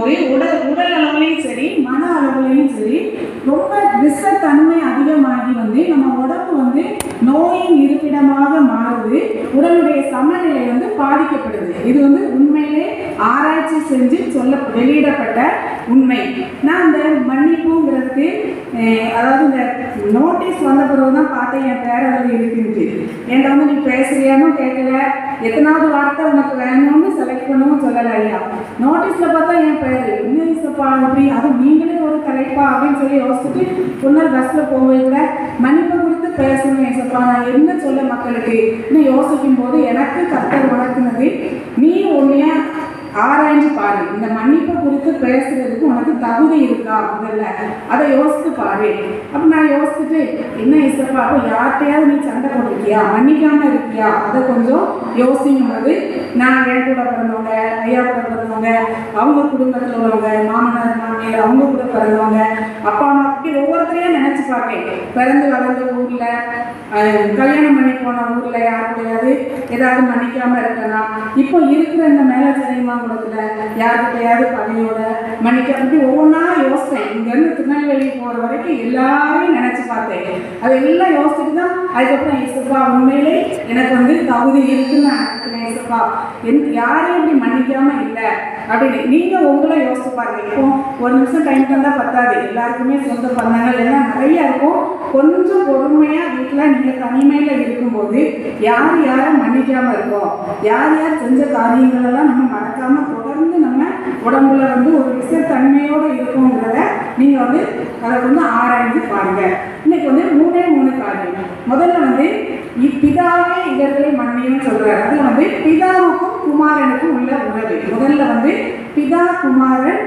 போது உடல் உடல் அளவுலையும் சரி மன அளவுலையும் சரி ரொம்ப விஷத்தன்மை அதிகமாகி வந்து நம்ம உடம்பு வந்து நோயின் இருப்பிடமாக மாறுது. உடலுடைய சமநிலை வந்து பாதிக்கப்படுது. இது வந்து உண்மையிலே ஆராய்ச்சி செஞ்சு சொல்ல வெளியிடப்பட்ட உண்மை. நான் இந்த மன்னிப்புங்கிறதுக்கு அதாவது இந்த நோட்டீஸ் வந்த பிறகு தான் பார்த்தேன் என் பேரளவு இருக்குன்ட்டு. என்கிட்ட வந்து நீ பேசுறியானோ கேட்கல. எத்தனாவது வார்த்தை உனக்கு வேணும்னு செலக்ட் பண்ணவும் சொல்லலை ஐயா. நோட்டீஸில் பார்த்தா என் பேர் என்ன இசப்பா இப்படி அது நீங்களே ஒரு தலைப்பா அப்படின்னு சொல்லி யோசிச்சுட்டு பொண்ணு பஸ்ஸில் போகவே கூட மன்னிப்பு கொடுத்து பேசணும் ஏசப்பா நான் என்ன சொல்ல மக்களுக்கு? இன்னும் யோசிக்கும் போது எனக்கு கத்தர் வளர்க்குனது நீ உன்னைய ஆராய்ஞ்சு பாரு. இந்த மன்னிப்பை குறித்து பேசுறதுக்கு உனக்கு தகுதி இருக்கா? முதல்ல அதை யோசித்து பாரு. அப்ப நான் யோசிச்சுட்டு என்ன இசப்பா அப்போ யார்கிட்டயாவது நீ சண்டை போட்டிருக்கியா? மன்னிக்காம இருக்கியா? அதை கொஞ்சம் யோசிக்கும் போது நான் என் கூட பிறந்தவங்க ஐயா கூட பிறந்தவங்க அவங்க குடும்பத்தில் உள்ளவங்க மாமனார் மாமியார் அவங்க கூட பிறந்தவங்க அப்பா அம்மா அப்படி ஒவ்வொருத்தரையும் நினைச்சு பார்ப்பேன். பிறந்து வளர்ந்த ஊர்ல கல்யாணம் பண்ணி போன ஊரில் யார் கூடயாவது ஏதாவது மன்னிக்காமல் இருக்கலாம். இப்போ இருக்கிற இந்த மேலே மாங்குளத்துல யார்கிட்டயாவது பகையோட மன்னிக்க அப்படி ஒவ்வொன்றா யோசித்தேன். இங்கேருந்து திருநெல்வேலி போகிற வரைக்கும் எல்லாரையும் நினச்சி பார்த்தேன். அதை எல்லாம் யோசிச்சுட்டு தான் அதுக்கப்புறம் இசப்பா உண்மையிலே எனக்கு வந்து தகுதி இருக்குன்னு நான் இசப்பா என் யாரையும் இப்படி மன்னிக்காமல் இல்லை. அப்படின்னு நீங்கள் உங்களை யோசிச்சு பாருங்க. இப்போ ஒரு நிமிஷம் டைம் தந்தால் பத்தாது. எல்லாருக்குமே சொந்த பந்தங்கள் எல்லாம் நிறைய இருக்கும். கொஞ்சம் பொறுமையாக வீட்டில் நீங்கள் தனிமையில் இருக்கும்போது யார் யாரை மன்னிக்காமல் இருக்கோம்? யார் யார் செஞ்ச காரியங்களெல்லாம் நம்ம மறக்காமல் தொடர்ந்து நம்ம உடம்புல வந்து ஒரு விஷத்தன்மையோட இருக்குங்கிறத நீங்கள் வந்து அதை வந்து ஆராய்ந்து பாருங்க. இன்னைக்கு வந்து மூணே மூணு காரியம். முதல்ல வந்து இப்பிதாவே இவர்களை மன்னியும் சொல்றாரு. அது வந்து பிதாவுக்கும் குமாரனுக்கும் உள்ள உறவு. முதல்ல வந்து பிதா குமாரன்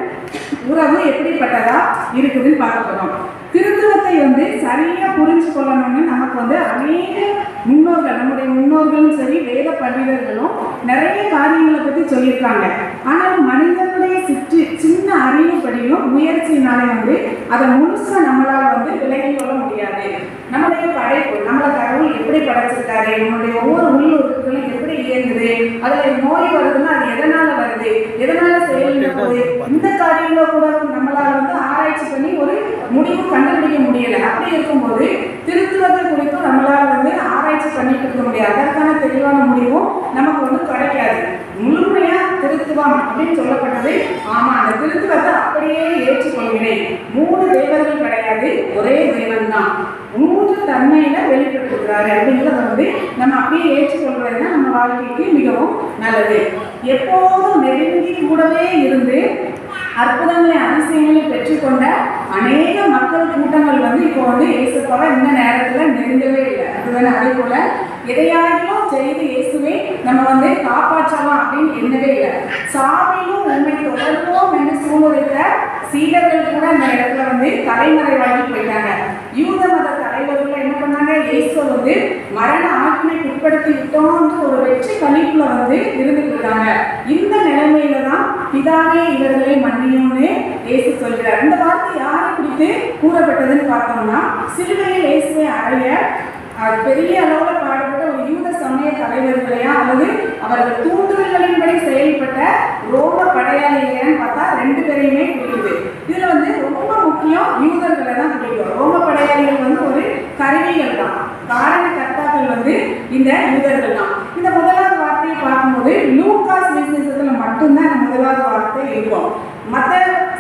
உறவு எப்படிப்பட்டதா இருக்குதுன்னு பார்க்க போகிறோம் திருத்துவத்தை வந்து சரியா புரிஞ்சு கொள்ளணும்னு நமக்கு வந்து அநேக முன்னோர்களும் சரி வேத பண்டிதர்களும் நிறைய காரியங்களை பத்தி சொல்லியிருக்காங்க. ஆனால் மனிதனுடைய சிற்று சின்ன அறிவுப்படியும் முயற்சியினாலே வந்து அதை முழுசா நம்மளால வந்து விலகி கொள்ள முடியாது. நம்மளுடைய படைப்பு நம்மளை கடவுள் எப்படி படைச்சிருக்காரு? நம்மளுடைய ஒவ்வொரு உள்ளுறுப்புகளும் எப்படி இயங்குது? அதுல நோய் வருதுன்னா அது எதனால வருது? எதனால செயல் இந்த காரியங்களோ கூட நம்மளால வந்து ஆராய்ச்சி பண்ணி ஒரு முடிவு கண்டுபிடிக்க முடியல. அப்படி இருக்கும்போது திருத்துவத்தை குறித்தும் நம்மளால வந்து ஆராய்ச்சி பண்ணிட்டு இருக்க முடியாது. அதற்கான தெளிவான முடிவும் நமக்கு வந்து கிடைக்காது. முழுமையா திருத்துவம் அப்படின்னு சொல்லப்பட்டது ஆமா அந்த திருத்துவத்தை அப்படியே ஏற்றுக்கொள்கிறேன். மூணு தேவர்கள் கிடையாது ஒரே தேவன் தான். மூன்று தன்மையில வெளிப்பட்டிருக்கிறாரு அப்படிங்கிறத வந்து நம்ம அப்படியே ஏற்றுக்கொள்வது நம்ம வாழ்க்கைக்கு மிகவும் நல்லது. எப்போதும் நெருங்கி கூடவே இருந்து அற்புதங்களை அதிசயங்களை பெற்றுக்கொண்ட அநேக மக்கள் கூட்டங்கள் வந்து இப்போ வந்து இயேசுப்பாவை இந்த நேரத்துல நெருங்கவே இல்லை. அதுதானே? அதே போல எதையாகிலும் செய்து இயேசுவே நம்ம வந்து காப்பாற்றலாம் அப்படின்னு எண்ணவே இல்லை. சாவிலும் உண்மை தொடர்வோம் என்று சூழ்நிலைத்த சீடர்கள் கூட அந்த இடத்துல வந்து தலைமறைவாகி போயிட்டாங்க. யூத மதத்தை தலைவர்கள் என்ன பண்ணாங்க? இயேசுவை வந்து மரண ஆத்மைக்கு உட்படுத்தி விட்டோம்னு ஒரு வெற்றி கணிப்புல வந்து இருந்துக்கிட்டாங்க இந்த நிலைமையில தான் பிதாவே இவர்களை மன்னியும்னு இயேசு சொல்கிறார். இந்த வார்த்தை யாரை குறித்து கூறப்பட்டதுன்னு பார்த்தோம்னா சிலுவையில் இயேசுவை அடைய பெரிய அளவில் பாடப்பட்ட ஒரு யூத சமய தலைவர்களையா அல்லது அவர்கள் தூண்டுதல்களின்படி செயல்பட்ட ரோம படையாளிகளையான்னு பார்த்தா ரெண்டு பேரையுமே குறிக்குது இதுல வந்து ரொம்ப முக்கியம் யூதர்களை தான் குறிக்கும் ரோம படையாளிகள் வந்து ஒரு கருவிகள் தான் காரண கர்த்தாக்கள் வந்து இந்த யூதர்கள் தான் இந்த முதலாவது வார்த்தையை பார்க்கும்போது லூகாஸ் விசேஷத்துல மட்டும்தான் இந்த முதலாவது வார்த்தை இருக்கும் மற்ற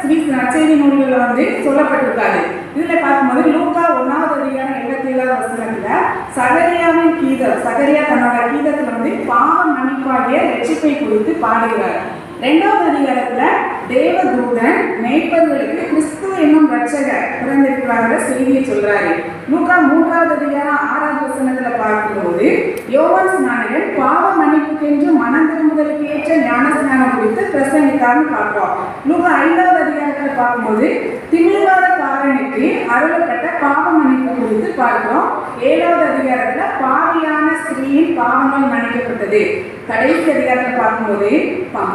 ஸ்ரீ நச்சேரி நூல்களில் வந்து சொல்லப்பட்டிருக்காது. இதுல பார்க்கும்போது லூக்கா ஒன்னாவது அதிகாரம் எண்பத்தி ஏழாவது வசனத்துல சகரியாவின் கீதம் சகரியா தன்னோட கீதத்துல வந்து பாவ மன்னிப்பாகிய ரட்சிப்பை குறித்து பாடுகிறார். ரெண்டாவது அதிகாரத்துல தேவதூதன் மேய்ப்பர்களுக்கு கிறிஸ்து என்னும் ரட்சகர் பிறந்திருக்கிறாங்க செய்தியை சொல்றாரு. லூக்கா மூன்றாவது அதிகாரம் ஆறாவது வசனத்துல பார்க்கும்போது யோவான் ஸ்நானகன் பாவ மன்னிப்புக்கென்று மனம் திரும்புதலுக்கு ஏற்ற ஞான ஸ்நானம் குறித்து பிரசங்கித்தார்னு பார்க்கிறோம் நூக ஐந்தாவது அதிகாரத்தில் பார்க்கும்போது திமிழ்வாதக்காரனுக்கு அருளப்பட்ட பாவ மன்னிப்பு குறித்து பார்க்கிறோம். ஏழாவது அதிகாரத்தில் பாவியான ஸ்திரீயின் பாவங்கள் மன்னிக்கப்பட்டது. கடைசி அதிகாரத்தை பார்க்கும்போது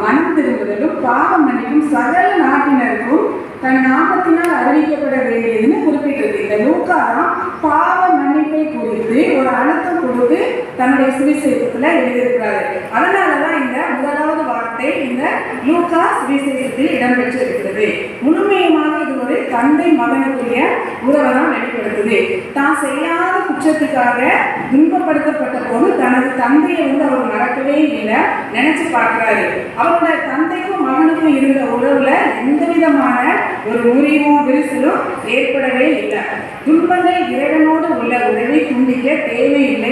மனம் திரும்புதலும் பாவ மன்னிப்பும் சகல நாட்டினருக்கும் தன் நாமத்தினால் அறிவிக்கப்பட வேண்டியதுன்னு குறிப்பிட்டிருக்கு. இந்த லூக்கா பாவ மன்னிப்பை குறித்து ஒரு அழுத்தம் தன்னுடைய சுவிசேஷத்துல எழுதியிருக்கிறாரு. அதனாலதான் இந்த முதலாவது வார்த்தை இந்த லூகா சுவிசேஷத்தில் இடம்பெற்றிருக்கிறது. முழுமையமாக இது ஒரு தந்தை மகனுக்குரிய உறவை தான் வெளிப்படுத்துது. தான் செய்யாத குற்றத்துக்காக துன்பப்படுத்தப்பட்ட போது தனது தந்தையை வந்து அவர் மறக்கவே இல்லை நினைச்சு பார்க்கிறாரு. அவரோட தந்தைக்கும் மகனுக்கும் இருந்த உறவுல எந்த விதமான ஒரு முறிவும் விரிசலும் ஏற்படவே இல்லை. துன்பங்கள் இறைவனோடு உள்ள உறவை துண்டிக்க தேவையில்லை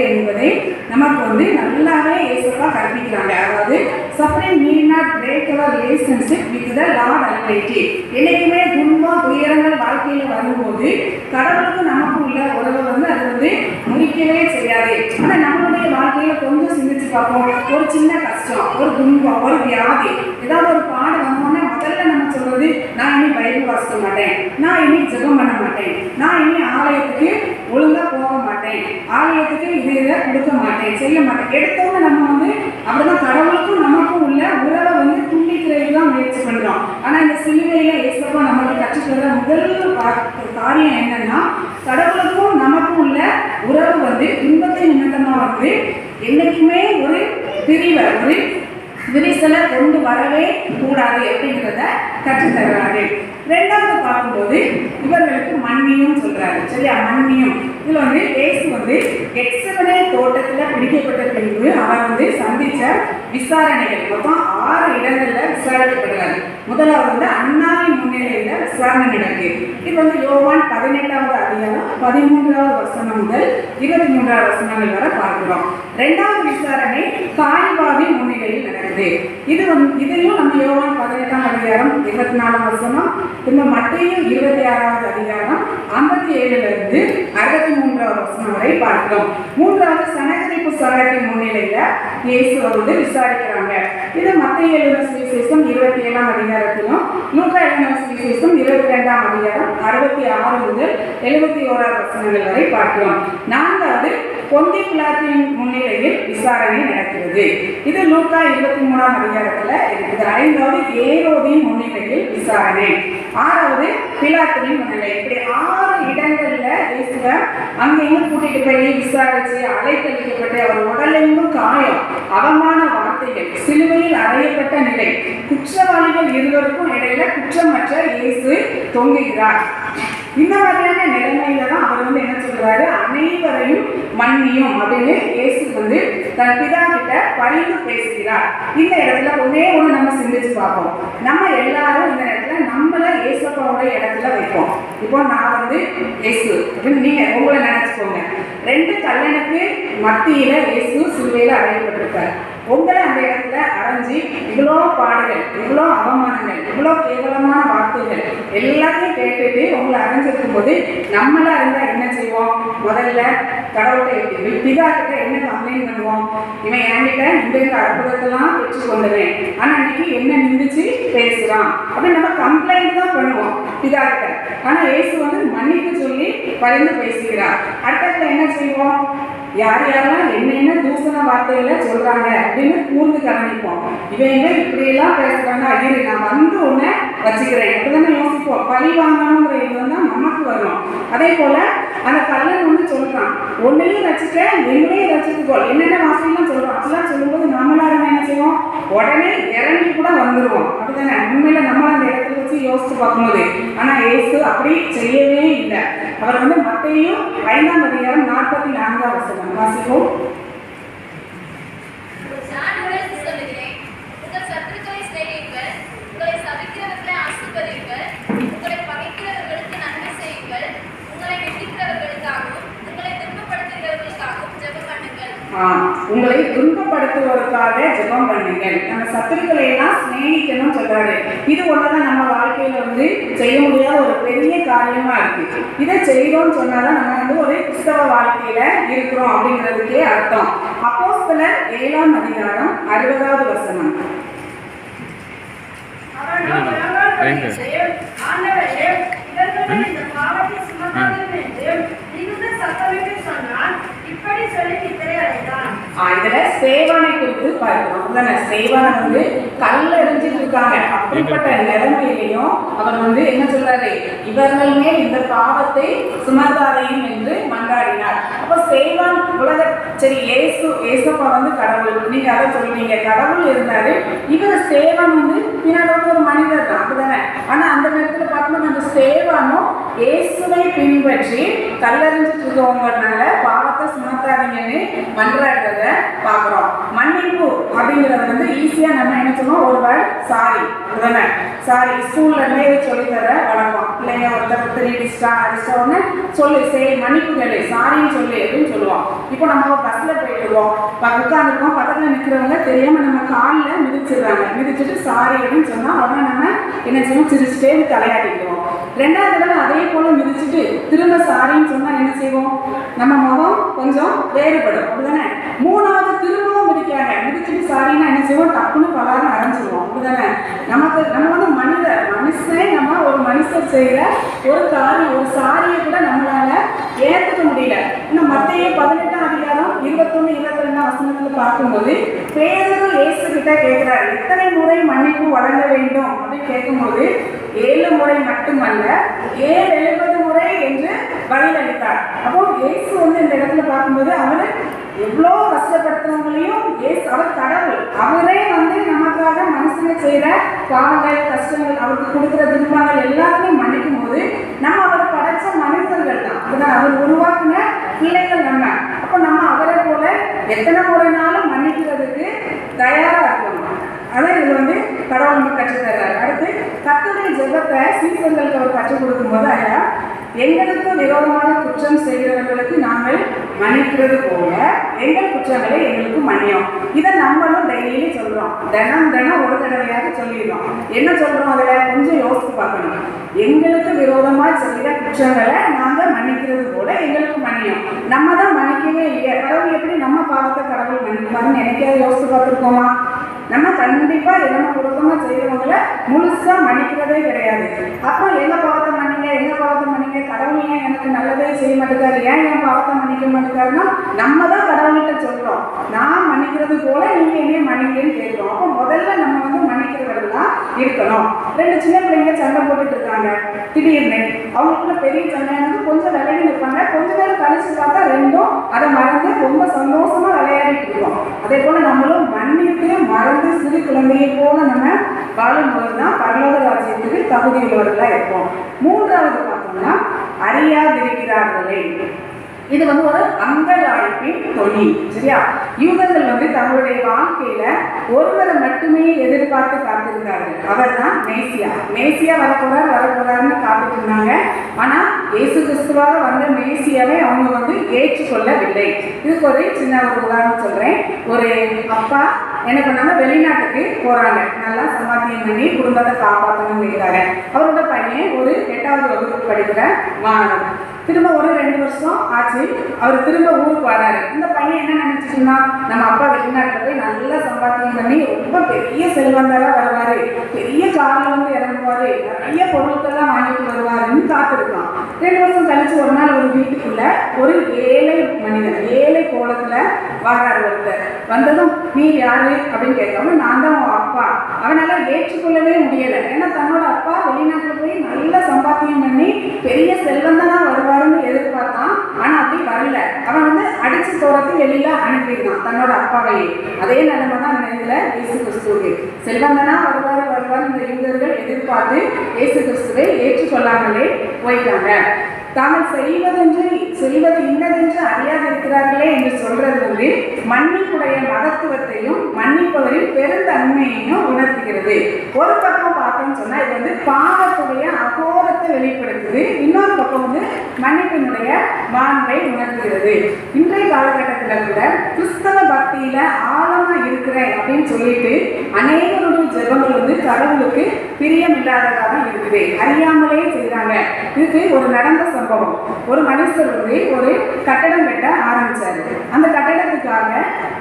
நமக்கு வந்து நல்லாவே இயேசுவா கற்பிக்கிறாங்க. அதாவது supply need not break our relationship with the lord almighty என்னைக்குமே துன்பம் துயரங்கள் வாழ்க்கையில் வரும்போது கடவுளுக்கு நமக்கு உள்ள உறவை வந்து அது வந்து முடிக்கவே செய்யாது. ஆனால் நம்மளுடைய வாழ்க்கையில் கொஞ்சம் சிந்திச்சு பார்ப்போம். ஒரு சின்ன கஷ்டம் ஒரு துன்பம் ஒரு வியாதி ஏதாவது ஒரு பாடம் முதல்ல நம்ம சொல்றது நான் இனி பைபிள் வாசிக்க மாட்டேன். நான் இனி ஜெபம் பண்ண மாட்டேன். நான் இனி ஆலயத்துக்கு ஒழுங்கா போக மாட்டேன். ஆலயத்துக்கு இது இதை கொடுக்க மாட்டேன். செய்ய மாட்டேன். எடுத்தவங்க நம்ம வந்து அப்படிதான் கடவுளுக்கும் நமக்கும் உள்ள உறவை வந்து துண்டிக்கிறது தான் முயற்சி பண்றோம். ஆனா இந்த சிலுவையில ஏசப்பா நம்மளுக்கு கற்றுக்கிற முதல் காரியம் என்னன்னா கடவுளுக்கும் நமக்கும் உள்ள உறவு வந்து துன்பத்தை நிமித்தமா வந்து என்னைக்குமே ஒரு பிரிவை ஒரு விரிசலை கொண்டு வரவே கூடாது அப்படிங்கிறத கற்றுத்தர்றாரு ரெண்டாவது பார்க்கும்போது இவர்களுக்கு மன்னியும் சொல்றாரு. சரியா? மன்னியும். இதுல வந்து இயேசு வந்து எக்ஸவனே தோட்டத்துல பிடிக்கப்பட்ட பின்பு அவர் வந்து சந்திச்ச விசாரணைகள். மொத்தம் ஆறு இடங்கள்ல விசாரிக்கப்படுறாரு முதலாவது வந்து அண்ணாவின் முன்னிலையில விசாரணை நடக்கு இது வந்து யோவான் பதினெட்டாவது அதிகாரம் பதிமூன்றாவது வசனம் முதல் இருபத்தி மூன்றாவது வசனங்கள் வரை பார்க்கிறோம். ரெண்டாவது விசாரணை காய்வாவின் முன்னிலையில் நடக்குது இது வந்து இதையும் நம்ம யோவான் பதினெட்டாம் அதிகாரம் இருபத்தி நாலாம் வசனம் திரும்ப மத்தியும் இருபத்தி ஆறாவது அதிகாரம் ஐம்பத்தி ஏழுல இருந்து அறுபத்தி மூன்றாவது வசனம் வரை பார்க்கிறோம். மூன்றாவது சனகரிப்பு சாரத்தின் முன்னிலையில இயேசுவை வந்து விசாரிக்கிறாங்க. இது மத்திய எழுதின சுவிசேஷம் இருபத்தி ஏழாம் அதிகாரத்திலும் லூக்கா எழுதின சுவிசேஷம் இருபத்தி ரெண்டாம் அதிகாரம் அறுபத்தி ஆறு முதல் எழுபத்தி ஓராவது வசனங்கள் வரை பார்க்கிறோம். நான்காவது பொந்தி பிளாத்தின் முன்னிலையில் விசாரணை நடக்கிறது. இது லூக்கா இருபத்தி மூணாம் அதிகாரத்தில் இருக்குது. ஐந்தாவது ஏரோதின் முன்னிலையில் விசாரணை. ஆறாவது பிலாத்தின் முன்னிலை. இப்படி ஆறு இடங்கள்ல இயேசுவ அங்கேயும் கூட்டிட்டு போய் விசாரிச்சு அலைக்கழிக்கப்பட்டு அவர் உடலெங்கும் காயம் அவமான வார்த்தைகள் சிலுவையில் அறையப்பட்ட நிலை குற்றவாளிகள் இருவருக்கும் இடையில குற்றமற்ற இயேசு தொங்குகிறார். இந்த மாதிரியான நிலைமையில தான் அவர் வந்து என்ன சொல்றாரு? அனைவரையும் மன்னியும் அப்படின்னு இயேசு வந்து தன் பிதா கிட்ட பரிந்து பேசுகிறார். இந்த இடத்துல ஒரே ஒன்று நம்ம சிந்திச்சு பார்ப்போம். நம்ம எல்லாரும் இந்த இடத்துல நம்மள இயேசப்பாவோட இடத்துல வைப்போம். இப்போ நான் வந்து இயேசு அப்படின்னு நீங்க உங்களை நினைச்சுக்கோங்க. ரெண்டு கல்லனுக்கு மத்தியில இயேசு சிலுவையில அறையப்பட்டிருக்காரு. உங்களை அந்த இடத்துல அடைஞ்சு இவ்வளோ பாடுகள் இவ்வளோ அவமானங்கள் இவ்வளோ கேவலமான வார்த்தைகள் எல்லாத்தையும் கேட்டுட்டு உங்களை அடைஞ்சிருக்கும் போது நம்மளா இருந்தால் என்ன செய்வோம்? முதல்ல கடவுள்கிட்ட பிதா கிட்ட என்ன கம்ப்ளைண்ட் பண்ணுவோம்? இவன் என்கிட்ட இந்த இந்த அற்புதத்தெல்லாம் பெற்று கொண்டுவேன் ஆனால் இன்னைக்கு என்ன நிந்திச்சு பேசுகிறான் அப்படின்னு நம்ம கம்ப்ளைண்ட் தான் பண்ணுவோம் பிதா கிட்ட ஆனால் ஏசு வந்து மன்னிப்பு சொல்லி பரிந்து பேசுகிறார். அடுத்ததுல என்ன செய்வோம்? யார் யாரெல்லாம் என்னென்ன தூசண வார்த்தைகளை சொல்றாங்க அப்படின்னு கூர்ந்து கவனிப்போம். இவங்க இப்படியெல்லாம் பேசுறாங்க இரு நான் வந்து உடனே வச்சுக்கிறேன். அப்படிதானே யோசிப்போம். பழி வாங்கணுங்கிற எண்ணம் தான் நமக்கு வரும். அதே போல அந்த கல்லன் வந்து சொல்றான் ஒன்னையும் வச்சுக்க எங்களையும் வச்சுக்கோ என்னென்ன வாசலாம் சொல்றோம்? அப்படிலாம் சொல்லும்போது நம்மளா என்ன செய்வோம்? உடனே இறங்கி கூட வந்துடுவோம் அப்படிதானே? உண்மையில நம்ம அந்த இடத்துல வச்சு யோசிச்சு பார்க்கும்போது. ஆனா ஏசு அப்படி செய்யவே இல்லை. அவர் வந்து மத்தையும் ஐந்தாம் அதிகாரம் நாற்பத்தி நான்காம் வசனம் வாசிப்போம் நான் உரைத்து சொல்லுகிறேன் உங்கள் சத்துருக்களை சிநேகியுங்கள் உங்களை சபிக்கிறவர்களை ஆசீர்வதியுங்கள் உங்களை பகைக்கிறவர்களுக்கு நன்மை செய்யுங்கள் உங்களை வெட்டிக்கிறவர்களுக்காகவும் உங்களை துன்பப்படுத்துகிறவர்களுக்காகவும் ஜெபம் பண்ணுங்கள் ஆ, உங்களை துன்பப்படுத்துவதற்காக ஜெபம் பண்ணுங்கள். நம்ம சத்துருக்களை எல்லாம் சிநேகிக்கணும் சொல்றாரு. இது ஒண்ணுதான் நம்ம வாழ்க்கையில வந்து செய்ய முடியாத ஒரு பெரிய காரியமா இருக்கு. இதை செய்யறோம்னு சொன்னாதான் நம்ம வந்து ஒரு கிறிஸ்தவ வாழ்க்கையில இருக்கிறோம் அப்படிங்கிறதுக்கே அர்த்தம். அப்போஸ்தலர் ஏழாம் அதிகாரம் அறுபதாவது வசனம்? ஆண்டவரே இவர்களுடைய இந்த பாவத்தை சுமக்காதீர்கள் என்று மிகுந்த சத்தமிட்டு சொன்னான். இதுல சேவானை குறித்து பார்க்கிறோம் அப்படிதானே சேவானை வந்து கல் எறிஞ்சிட்டு இருக்காங்க அப்படிப்பட்ட நிலைமையிலையும் அவர் வந்து என்ன சொல்றாரு? இவர்கள் மேல் இந்த பாவத்தை சுமந்தாதையும் என்று மன்றாடினார். அப்ப சேவான் உலக சரி ஏசு ஏசப்பா வந்து கடவுள். நீங்க அதை சொல்றீங்க. கடவுள் இருந்தாரு. இவர் சேவான் வந்து பின்னாடி ஒரு மனிதர் தான். அப்படிதானே? ஆனா அந்த நேரத்துல பார்க்கும்போது அந்த சேவானும் இயேசுவை பின்பற்றி கல்லறிஞ்சிட்டு இருக்கவங்கனால பாவத்தை சுமத்தாதீங்கன்னு மன்றாடுறத பார்க்குறோம். மன்னிப்பு அப்படிங்கிறத வந்து ஈஸியா நம்ம என்ன சொல்லுவோம்? ஒரு வேர்ட் சாரி உடனே. சாரி ஸ்கூல்ல இருந்தே தர வழக்கம் பிள்ளைங்க ஒருத்தர் ஒருத்தர் இடிச்சிட்டா அடிச்சிட்டா உடனே சொல்லு சரி மன்னிப்பு கேளு. சாரின்னு சொல்லு அப்படின்னு சொல்லுவோம் இப்போ நம்ம பஸ்ல போயிட்டு இருக்கோம் உட்காந்துருக்கோம் பக்கத்துல நிக்கிறவங்க தெரியாம நம்ம காலில் மிதிச்சிடுறாங்க. மிதிச்சிட்டு சாரி அப்படின்னு சொன்னா உடனே நம்ம என்ன செய்வோம்? சிரிச்சுட்டே தலையாட்டிக்கிறோம் ரெண்டாவது தடவை அதே போல மிதிச்சுட்டு திரும்ப சாரின்னு சொன்னா என்ன செய்வோம்? நம்ம முகம் கொஞ்சம் வேறுபடும். அப்படிதானே? மூணாவது திரும்பவும் மிதிக்கிறாங்க. மிதிச்சுட்டு சாரின்னா என்ன செய்வோம்? டப்புன்னு பலாரம் அரைஞ்சிருவோம். அப்படிதானே? நமக்கு நம்ம வந்து மனிதர். மனுஷன் நம்ம ஒரு மனுஷர் செய்கிற ஒரு காரியம் ஒரு சாரியை கூட நம்மளால ஏற்றுக்க முடியல. இன்னும் மத்திய பதினெட்டாம் அதிகாரம் இருபத்தொன்னு இருபத்தி ரெண்டாம் வசனத்தில் பார்க்கும்போது பேதரும் இயேசு கிட்ட கேட்கிறாரு எத்தனை முறை மன்னிப்பு வழங்க வேண்டும்? அப்படின்னு கேட்கும்போது ஏழு முறை மட்டுமல்ல ஏழு எழுபது முறை என்று பதிலளித்தார். அப்போ இயேசு வந்து இந்த இடத்துல பார்க்கும்போது அவர் எவ்வளோ கஷ்டப்படுத்துறவங்களையும் இயேசு அவர் கடவுள் அவரே வந்து நமக்காக மனுஷங்க செய்கிற பாவங்கள் கஷ்டங்கள் அவருக்கு கொடுக்குறதுன்னு துன்பங்கள் எல்லாத்தையும் மன்னிக்கும் போது நம்ம அவர் படைச்ச மனிதர்கள் அவர் உருவாக்குன பிள்ளைகள் நம்ம. அப்போ நம்ம அவரை போல எத்தனை முறைனாலும் மன்னிக்கிறதுக்கு தயாரா இருக்கணும். அதான் இது வந்து கடவுள் நமக்கு கற்றுத்தர்றாரு அடுத்து கத்துடைய ஜெபத்தை சீசர்களுக்கு அவர் கற்றுக் கொடுக்கும்போது ஐயா எங்களுக்கு விரோதமாக குற்றம் செய்கிறவர்களுக்கு நாங்கள் மன்னிக்கிறது போல எங்கள் குற்றங்களை எங்களுக்கு மன்னியும். இதை நம்மளும் டெய்லி சொல்றோம். தினம் தினம் ஒரு தடவையாக சொல்லிடுறோம். என்ன சொல்றோம் அதில்? கொஞ்சம் யோசித்து பார்க்கணும். எங்களுக்கு விரோதமாக செய்கிற குற்றங்களை நாங்கள் மன்னிக்கிறது போல எங்களுக்கு மன்னியும். நம்ம தான் மன்னிக்கவே இல்லையே கடவுள் எப்படி நம்ம பாவத்தை கடவுள் மன்னிப்பாருன்னு நினைக்காத யோசித்து பார்த்துருக்கோமா? நம்ம கண்டிப்பாக என்ன குடும்பமா செய்கிறவங்களை முழுசாக மன்னிக்கிறதே கிடையாது. அப்புறம் என்ன பாவத்தை மன்னிங்க என்ன பாவத்தை மன்னிங்க? கடவுள் ஏன் எனக்கு நல்லதே செய்ய மாட்டேங்காரு? ஏன் என் பாவத்தை மன்னிக்க மாட்டேங்காருன்னா நம்ம தான் கடவுள்கிட்ட சொல்கிறோம் நான் மன்னிக்கிறது போல நீங்கள் என்னைய மன்னிங்கன்னு கேட்குறோம். அப்போ முதல்ல நம்ம வந்து மன்னிக்கிறவர்களா இருக்கணும். ரெண்டு சின்ன பிள்ளைங்க சண்டை போட்டுட்டு இருக்காங்க. திடீர்னு அவங்களுக்குள்ள பெரிய சண்டையானது கொஞ்சம் விலகி நிற்பாங்க. கொஞ்ச நேரம் கழிச்சு பார்த்தா ரெண்டும் அதை மறந்து ரொம்ப சந்தோஷமாக விளையாடிட்டு இருக்கோம். அதே போல் சிறு குழந்தையை போல நம்ம வாழும்போது தான் பரலோக ராஜ்யத்துக்கு தகுதியுள்ளவர்களாக இருப்போம். மூன்றாவது பார்த்தோம்னா அறியாதிருக்கிறார்களே. இது வந்து ஒரு அங்கலாய்ப்பின் தொழில் சரியா? யூதர்கள் வந்து தங்களுடைய வாழ்க்கையில ஒருவரை மட்டுமே எதிர்பார்த்து காத்திருந்தார்கள் அவர் தான் மேசியா. மேசியா வரக்கூடாது வரக்கூடாதுன்னு காத்துட்டு இருந்தாங்க. ஆனா இயேசு கிறிஸ்துவாக வந்த மேசியாவை அவங்க வந்து ஏற்றுக்கொள்ளவில்லை. இதுக்கு ஒரு சின்ன ஒரு உதாரணம் சொல்றேன். ஒரு அப்பா என்ன பண்ணாங்க? வெளிநாட்டுக்கு போறாங்க. நல்லா சம்பாத்தியம் பண்ணி குடும்பத்தை காப்பாற்றணுங்கிறாங்க அவரோட பையன் ஒரு எட்டாவது வகுப்பு படிக்கிற மாணவன். திரும்ப ஒரு ரெண்டு வருஷம் ஆச்சு. அவர் திரும்ப ஊருக்கு வராரு. இந்த பையன் என்ன நினைச்சிச்சுன்னா நம்ம அப்பா வெளிநாட்டில் போய் நல்லா சம்பாத்தியம் பண்ணி ரொம்ப பெரிய செல்வந்தாரா வருவாரு. பெரிய கார்ல வந்து இறங்குவாரு. நிறைய பொருட்கள்லாம் வாங்கிட்டு வருவாருன்னு காத்திருக்கான். ரெண்டு வருஷம் கழிச்சு ஒரு நாள் ஒரு வீட்டுக்குள்ள ஒரு ஏழை மனிதன் ஏழை கோலத்துல வர்றாரு ஒருத்தர். வந்ததும் நீ யாரு? அப்படின்னு கேட்காம நான் தான் அப்பா. அவனால் ஏற்றுக்கொள்ளவே முடியலை. ஏன்னா தன்னோட அப்பா வெளிநாட்டில் போய் நல்ல சம்பாத்தியம் பண்ணி பெரிய செல்வந்தனாக வருவாருன்னு எதிர்பார்த்தான். ஆனால் அப்படி வரல. அவன் வந்து அடிச்சு தோரத்து வெளியில் அனுப்பியிருந்தான் தன்னோட அப்பாவையே. அதே நிலைமை தான் இந்த இயேசு கிறிஸ்துவுக்கு செல்வந்தனாக வருவாரு வருவார் இந்த யூதர்கள் எதிர்பார்த்து இயேசு கிறிஸ்துவை ஏற்றுக்கொள்ளாமலே போயிட்டாங்க. தாங்கள் செய்வதென்று செய்வது இன்னதென்று அறியாதிருக்கிறார்களே என்று சொல்றது வந்து மன்னிப்புடைய மகத்துவத்தையும் மன்னிப்பவரின் பெருந்தன்மையையும் உணர்த்துகிறது. ஒரு பக்கம் அப்படின்னு சொன்னா இது வந்து பாவத்துடைய அகோரத்தை வெளிப்படுத்துது. இன்னொரு பக்கம் வந்து மன்னிப்பினுடைய மாண்பை உணர்த்துகிறது இன்றைய காலகட்டத்தில் கூட கிறிஸ்தவ பக்தியில ஆழமா இருக்கிறேன் அப்படின்னு சொல்லிட்டு அநேகருடைய ஜெபங்கள் வந்து கடவுளுக்கு பிரியம் இல்லாததாக இருக்குது. அறியாமலே செய்கிறாங்க இதுக்கு ஒரு நடந்த சம்பவம். ஒரு மனுஷர் வந்து ஒரு கட்டடம் கட்ட ஆரம்பிச்சாரு. அந்த கட்டடத்துக்காக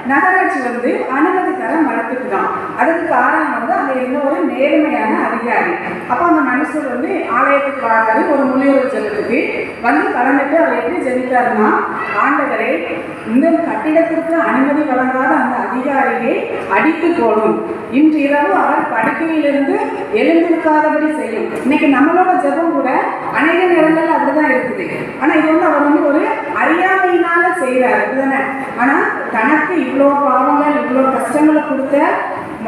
நகராட்சி வந்து அனுமதி தர மறுத்துக்குதான் அதுக்கு காரணம் வந்து அங்க இருந்த ஒரு நேர்மையான அதிகாரி. அப்போ அந்த மனுஷர் வந்து ஆலயத்துக்கு வராரு ஒரு முனிவர் ஜனத்துக்கு வந்து கலந்துட்டு அவர் எப்படி ஜெபித்தாருன்னா ஆண்டவரே இந்த கட்டிடத்திற்கு அனுமதி வழங்காத அந்த அதிகாரியை அடித்து போடும். இன்று இரவு அவர் படுக்கையிலிருந்து எழுந்திருக்காதபடி செய்யும். இன்னைக்கு நம்மளோட ஜெபம் கூட அநேக நேரங்கள் அப்படிதான் இருக்குது. ஆனா இது வந்து அவர் வந்து ஒரு அறியாமையினால செய்யறாரு அப்படிதானே? ஆனா தனக்கு இவ்வளோ பாவங்கள் இவ்வளோ கஷ்டங்களை கொடுத்த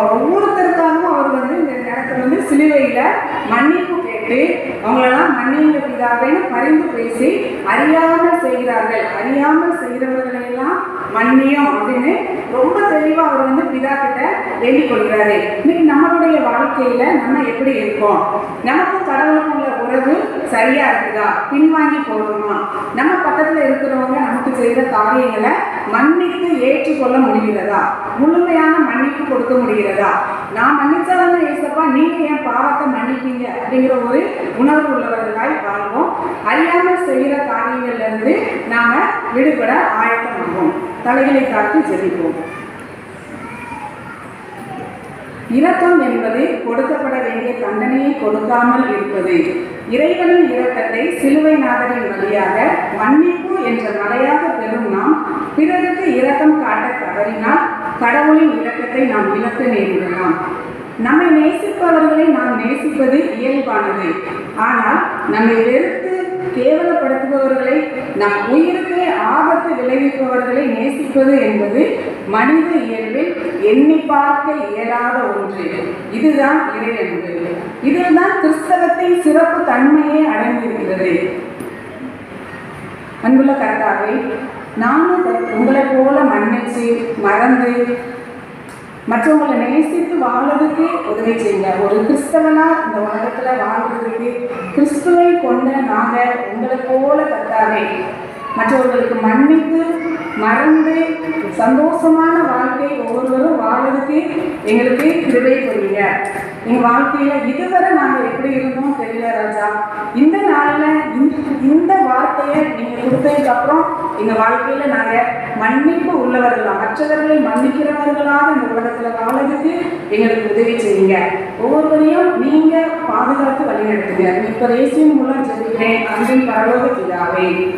ஒவ்வொருத்தருக்காகவும் அவர் வந்து இந்த நேரத்தில் வந்து சிலுவையில் மன்னிப்பு கேட்டு அவங்களெல்லாம் மன்னிங்க பிதாவேன்னு பரிந்து பேசி அறியாமல் செய்கிறார்கள். அறியாமல் செய்கிறவர்களையெல்லாம் மன்னியும் அப்படின்னு ரொம்ப தெளிவாக அவர் வந்து பிதா கிட்ட வேண்டிக் கொள்கிறாரு. இன்னைக்கு நம்மளுடைய வாழ்க்கையில் நம்ம எப்படி இருக்கோம்? நமக்கும் கடவுளுக்குள்ள உறவு சரியா இருக்குதா? பின்வாங்கி போகணுமா? நம்ம பக்கத்துல இருக்கிறவங்க நமக்கு செய்த காரியங்களை மன்னித்து ஏற்றுக்கொள்ள முடிகிறதா? முழுமையான மன்னிப்பு கொடுக்க முடிகிறதா? நான் மன்னிச்சாதான் ஏசப்பா நீங்க என் பாவத்தை மன்னிப்பீங்க அப்படிங்கிற ஒரு உணர்வு உள்ளவர்களாய் வாழ்வோம். அறியாமல் செய்கிற காரியங்கள்ல இருந்து நாம விடுபட ஆயத்தமாகும் தலைகளை காத்து ஜெபிப்போம். இரக்கம் என்பது கொடுக்கப்பட வேண்டிய தண்டனையை கொடுக்காமல் இருப்பது. இறைவனின் இரக்கத்தை சிலுவை நாதரின் வழியாக மன்னிப்பு என்ற மலையாக பெறும் நாம் பிறருக்கு இரக்கம் காட்ட தவறினால் கடவுளின் இரக்கத்தை நாம் இழக்க நேரிடலாம். நம்மை நேசிப்பவர்களை நாம் நேசிப்பது இயல்பானது. ஆனால் நம்மை வெறுத்து கேவலப்படுத்துபவர்களை நம் உயிருக்கு ஆபத்து விளைவிப்பவர்களை நேசிப்பது என்பது மனித இயல்பில் எண்ணி பார்க்க இயலாத ஒன்று. இதுதான் இறையன்பு இதில்தான் கிறிஸ்தவத்தின் சிறப்பு தன்மையே அடங்கியிருக்கிறது. அன்புள்ள கர்த்தாவை நானும் உங்களை போல மன்னிச்சு மறந்து மற்றவங்களை நேசித்து வாழ்றதுக்கு உதவி செய்யுங்க. ஒரு கிறிஸ்தவனா இந்த உலகத்துல வாழ்றதுக்கு கிறிஸ்துவை கொண்ட நாங்க உங்களை போல கத்தாவே மற்றவர்களுக்கு மன்னித்து மறந்து சந்தோஷமான வாழ்க்கை ஒவ்வொருவரும் வாழறதுக்கு எங்களுக்கு கிருபை புரியுங்க எங்க வாழ்க்கையில இதுவரை நாங்கள் எப்படி இருந்தோம் தெரியல ராஜா. இந்த நாளில் இந்த- இந்த வார்த்தையை நீங்க கொடுத்ததுக்கு அப்புறம் எங்க வாழ்க்கையில நாங்க மன்னிப்பு உள்ளவர்கள் மற்றவர்களை மன்னிக்கிறவர்களாக இந்த உலகத்துல வாழறதுக்கு எங்களுக்கு உதவி செய்யுங்க. ஒவ்வொருவரையும் நீங்க பாதுகாத்து வழிநடத்துங்க. இப்ப ரேசியம் மூலம் ஜெபிக்கிறேன். அன்பின் பரலோக பிதாவே.